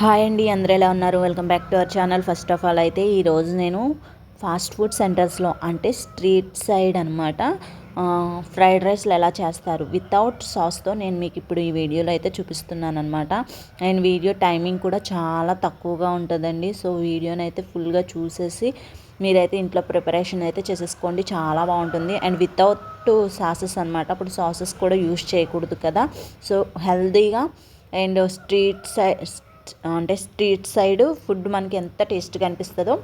Hi అండి అందరూ ఎలా ఉన్నారు? Welcome back to our channel first of all అయితే ఈరోజు నేను ఫాస్ట్ ఫుడ్ సెంటర్స్లో అంటే స్ట్రీట్ సైడ్ అనమాట ఫ్రైడ్ రైస్లు ఎలా చేస్తారు? వితౌట్ సాస్తో నేను మీకు ఇప్పుడు ఈ వీడియోలో అయితే చూపిస్తున్నాను అనమాట అండ్ వీడియో టైమింగ్ కూడా చాలా తక్కువగా ఉంటుందండి. సో వీడియోని అయితే ఫుల్గా చూసేసి మీరైతే ఇంట్లో ప్రిపరేషన్ అయితే చేసేసుకోండి. చాలా బాగుంటుంది. అండ్ వితౌట్ సాసెస్ అనమాట అప్పుడు సాసెస్ కూడా యూస్ చేయకూడదు కదా. సో హెల్తీగా అండ్ స్ట్రీట్ సైడ్ అంటే స్ట్రీట్ సైడ్ ఫుడ్ మనకి ఎంత టేస్ట్గా అనిపిస్తుందో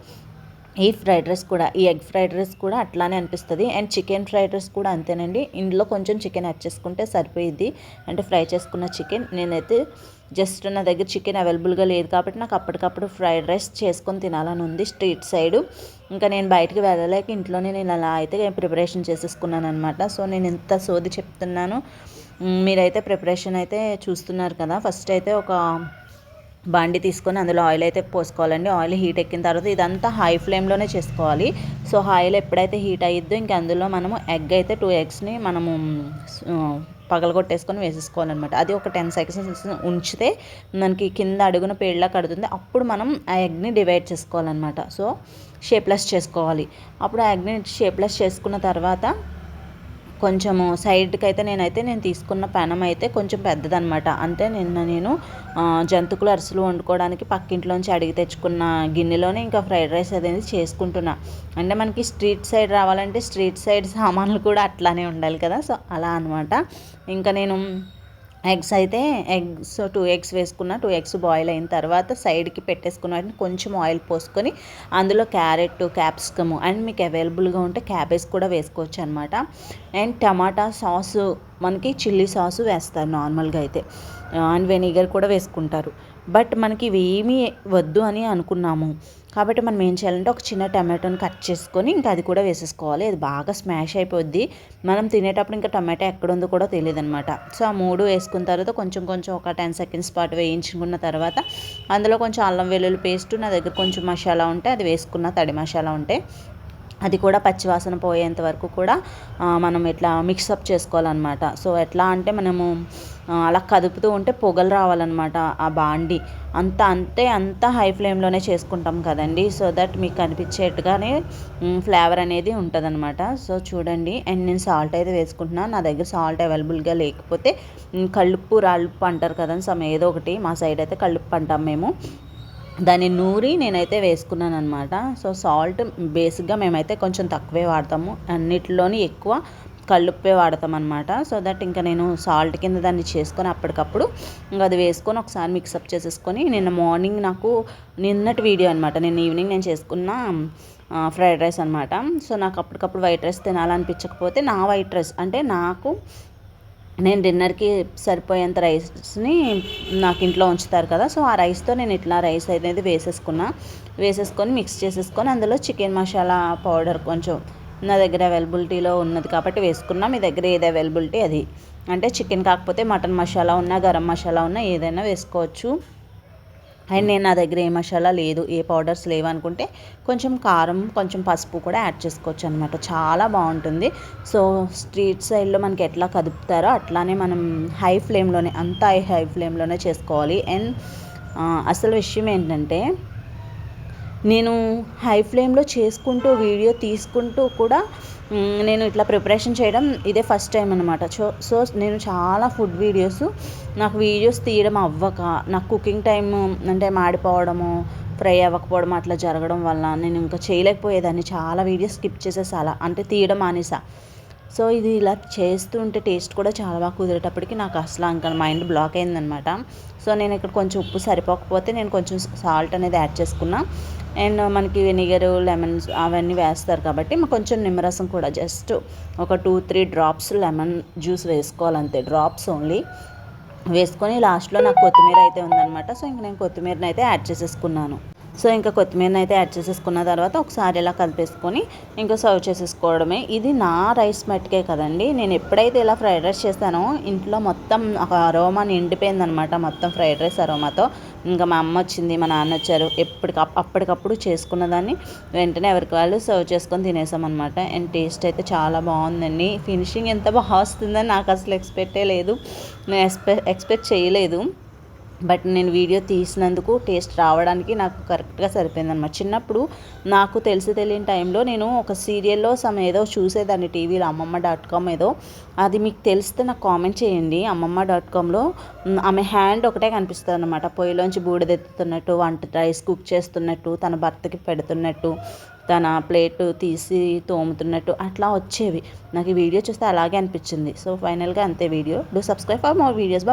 ఈ ఫ్రైడ్ రైస్ కూడా ఈ ఎగ్ ఫ్రైడ్ రైస్ కూడా అట్లానే అనిపిస్తుంది. అండ్ చికెన్ ఫ్రైడ్ రైస్ కూడా అంతేనండి. ఇందులో కొంచెం చికెన్ యాడ్ చేసుకుంటే సరిపోయిద్ది. అంటే ఫ్రై చేసుకున్న చికెన్ నేనైతే జస్ట్ నా దగ్గర చికెన్ అవైలబుల్గా లేదు కాబట్టి నాకు అప్పటికప్పుడు ఫ్రైడ్ రైస్ చేసుకొని తినాలని ఉంది స్ట్రీట్ సైడ్. ఇంకా నేను బయటికి వెళ్ళలేక ఇంట్లోనే నేను అలా అయితే ప్రిపరేషన్ చేసేసుకున్నాను అనమాట సో నేను ఎంత సోది చెప్తున్నాను. మీరైతే ప్రిపరేషన్ అయితే చూస్తున్నారు కదా. ఫస్ట్ అయితే ఒక బాండి తీసుకొని అందులో ఆయిల్ అయితే పోసుకోవాలండి. ఆయిల్ హీట్ ఎక్కిన తర్వాత ఇదంతా హై ఫ్లేమ్లోనే చేసుకోవాలి. సో ఆయిల్ ఎప్పుడైతే హీట్ అయ్యిద్దో ఇంక అందులో మనము ఎగ్ అయితే టూ ఎగ్స్ని మనము పగలగొట్టేసుకొని వేసేసుకోవాలన్నమాట. అది ఒక టెన్ సెకండ్స్ ఉంచితే మనకి కింద అడుగున పేళ్ళ కడుతుంది. అప్పుడు మనం ఆ ఎగ్ని డివైడ్ చేసుకోవాలన్నమాట. సో షేప్లెస్ చేసుకోవాలి. అప్పుడు ఆ ఎగ్ని షేప్లెస్ చేసుకున్న తర్వాత కొంచెము సైడ్కి అయితే నేనైతే నేను తీసుకున్న పెనం అయితే కొంచెం పెద్దదనమాట అంటే నిన్న నేను జంతుకులు అరిసెలు వండుకోవడానికి పక్కింట్లోంచి అడిగి తెచ్చుకున్న గిన్నెలోనే ఇంకా ఫ్రైడ్ రైస్ అనేది చేసుకుంటున్నా. అంటే మనకి స్ట్రీట్ సైడ్ రావాలంటే స్ట్రీట్ సైడ్ సామాన్లు కూడా అట్లానే ఉండాలి కదా. సో అలా అనమాట ఇంకా నేను ఎగ్స్ అయితే ఎగ్స్ టూ ఎగ్స్ వేసుకున్న టూ ఎగ్స్ బాయిల్ అయిన తర్వాత సైడ్కి పెట్టేసుకున్న వాటిని కొంచెం ఆయిల్ పోసుకొని అందులో క్యారెట్ క్యాప్సికమ్ అండ్ మీకు అవైలబుల్గా ఉంటే క్యాబేజ్ కూడా వేసుకోవచ్చు అనమాట అండ్ టమాటా సాసు మనకి చిల్లీ సాసు వేస్తారు నార్మల్గా అయితే. అండ్ వెనిగర్ కూడా వేసుకుంటారు. బట్ మనకి ఇవి ఏమీ వద్దు అని అనుకున్నాము. కాబట్టి మనం ఏం చేయాలంటే ఒక చిన్న టమాటోని కట్ చేసుకొని ఇంకా అది కూడా వేసేసుకోవాలి. అది బాగా స్మాష్ అయిపోద్ది. మనం తినేటప్పుడు ఇంకా టమాటా ఎక్కడ ఉందో కూడా తెలియదు అనమాట సో ఆ మూడు వేసుకున్న తర్వాత కొంచెం కొంచెం ఒక టెన్ సెకండ్స్ పాటు వేయించుకున్న తర్వాత అందులో కొంచెం అల్లం వెల్లుల్లి పేస్ట్ నా దగ్గర కొంచెం మసాలా ఉంటే అది వేసుకున్న తడి మసాలా ఉంటే అది కూడా పచ్చివాసన పోయేంత వరకు కూడా మనం ఇట్లా మిక్సప్ చేసుకోవాలన్నమాట. సో ఎట్లా అంటే మనము అలా కదుపుతూ ఉంటే పొగలు రావాలన్నమాట ఆ బాండి. అంత అంతే అంత హై ఫ్లేమ్లోనే చేసుకుంటాం కదండి. సో దట్ మీకు కనిపించేట్టుగానే ఫ్లేవర్ అనేది ఉంటుందన్నమాట. సో చూడండి అండ్ నేను సాల్ట్ అయితే వేసుకుంటున్నాను నా దగ్గర సాల్ట్ అవైలబుల్గా లేకపోతే కళ్ళుప్పు రాళ్ళుప్పు అంటారు కదండి సమ్ ఏదో ఒకటి. మా సైడ్ అయితే కళ్ళుప్పు అంటాం మేము. దాన్ని నూరి నేనైతే వేసుకున్నాను అనమాట సో సాల్ట్ బేసిక్గా మేమైతే కొంచెం తక్కువే వాడతాము. అన్నిటిలోని ఎక్కువ కళ్ళుప్పే వాడతాం అనమాట సో దట్ ఇంకా నేను సాల్ట్ కింద దాన్ని చేసుకొని అప్పటికప్పుడు ఇంకా అది వేసుకొని ఒకసారి మిక్సప్ చేసేసుకొని నిన్న మార్నింగ్ నాకు నిన్నటి వీడియో అనమాట నిన్న ఈవినింగ్ నేను చేసుకున్న ఫ్రైడ్ రైస్ అనమాట సో నాకు అప్పటికప్పుడు వైట్ రైస్ తినాలనిపించకపోతే నా వైట్ రైస్ అంటే నాకు నేను డిన్నర్కి సరిపోయేంత రైస్ని నాకు ఇంట్లో ఉంచుతారు కదా సో ఆ రైస్తో నేను ఇట్లా రైస్ అనేది వేసేసుకున్నా. వేసేసుకొని మిక్స్ చేసేసుకొని అందులో చికెన్ మసాలా పౌడర్ కొంచెం నా దగ్గర అవైలబిలిటీలో ఉన్నది కాబట్టి వేసుకున్నా. మీ దగ్గర ఏది అవైలబిలిటీ అది. అంటే చికెన్ కాకపోతే మటన్ మసాలా ఉన్నా గరం మసాలా ఉన్నా ఏదైనా వేసుకోవచ్చు. అండ్ నేను నా దగ్గర ఏ మసాలా లేదు ఏ పౌడర్స్ లేవు అనుకుంటే కొంచెం కారం కొంచెం పసుపు కూడా యాడ్ చేసుకోవచ్చు అనమాట చాలా బాగుంటుంది. సో స్ట్రీట్ సైడ్లో మనకి ఎట్లా కదుపుతారో అట్లానే మనం హై ఫ్లేమ్లోనే అంతా హై ఫ్లేమ్లోనే చేసుకోవాలి. అండ్ అసలు విషయం ఏంటంటే నేను హై ఫ్లేమ్లో చేసుకుంటూ వీడియో తీసుకుంటూ కూడా నేను ఇట్లా ప్రిపరేషన్ చేయడం ఇదే ఫస్ట్ టైం అనమాట సో సో నేను చాలా ఫుడ్ వీడియోస్ నాకు వీడియోస్ తీయడం అవ్వక నాకు కుకింగ్ టైం అంటే మాడిపోవడము ఫ్రై అవ్వకపోవడం అట్లా జరగడం వల్ల నేను ఇంకా చేయలేకపోయేదాన్ని. చాలా వీడియోస్ స్కిప్ చేసేసా అలా అంటే తీయడం మానేసా. సో ఇది ఇలా చేస్తుంటే టేస్ట్ కూడా చాలా బాగా కుదిరేటప్పటికి నాకు అసలు ఇంకా మైండ్ బ్లాక్ అయిందనమాట సో నేను ఇక్కడ కొంచెం ఉప్పు సరిపోకపోతే నేను కొంచెం సాల్ట్ అనేది యాడ్ చేసుకున్నా. అండ్ మనకి వెనిగర్ లెమన్స్ అవన్నీ వేస్తారు కాబట్టి కొంచెం నిమ్మరసం కూడా జస్ట్ ఒక two three drops lemon juice వేసుకోవాలంతే. Drops only వేసుకొని లాస్ట్లో నాకు కొత్తిమీర అయితే ఉందన్నమాట. సో ఇంక నేను కొత్తిమీరని అయితే యాడ్ చేసేసుకున్నాను. సో ఇంకా కొత్తిమీరని అయితే యాడ్ చేసేసుకున్న తర్వాత ఒకసారి ఇలా కలిపేసుకొని ఇంకా సర్వ్ చేసేసుకోవడమే. ఇది నా రైస్ మట్టుకే కదండి. నేను ఎప్పుడైతే ఇలా ఫ్రైడ్ రైస్ చేస్తానో ఇంట్లో మొత్తం ఒక అరోమా నిండిపోయిందనమాట మొత్తం ఫ్రైడ్ రైస్ అరోమాతో. ఇంకా మా అమ్మ వచ్చింది మా నాన్న వచ్చారు. ఎప్పటికప్పుడు అప్పటికప్పుడు చేసుకున్న దాన్ని వెంటనే ఎవరికి వాళ్ళు సర్వ్ చేసుకొని తినేసామన్నమాట అండ్ టేస్ట్ అయితే చాలా బాగుందండి. ఫినిషింగ్ ఎంత బాగా వస్తుందని నాకు అసలు ఎక్స్పెక్టే లేదు. నేను ఎక్స్పెక్ట్ ఎక్స్పెక్ట్ చేయలేదు. బట్ నేను వీడియో తీసినందుకు టేస్ట్ రావడానికి నాకు కరెక్ట్గా సరిపోయిందన్నమాట. చిన్నప్పుడు నాకు తెలిసి తెలియని టైంలో నేను ఒక సీరియల్లో సమ్ ఏదో చూసేదాన్ని టీవీలో అమ్మమ్మ డాట్ కామ్ ఏదో. అది మీకు తెలిస్తే నాకు కామెంట్ చేయండి. అమ్మమ్మ డాట్ కామ్లో ఆమె హ్యాండ్ ఒకటే కనిపిస్తుంది అనమాట పొయ్యిలోంచి బూడిదెత్తుతున్నట్టు వంట రైస్ కుక్ చేస్తున్నట్టు తన భర్తకి పెడుతున్నట్టు తన ప్లేట్ తీసి తోముతున్నట్టు అట్లా వచ్చేవి. నాకు ఈ వీడియో చూస్తే అలాగే అనిపించింది. సో ఫైనల్గా అంతే video. Do subscribe for more videos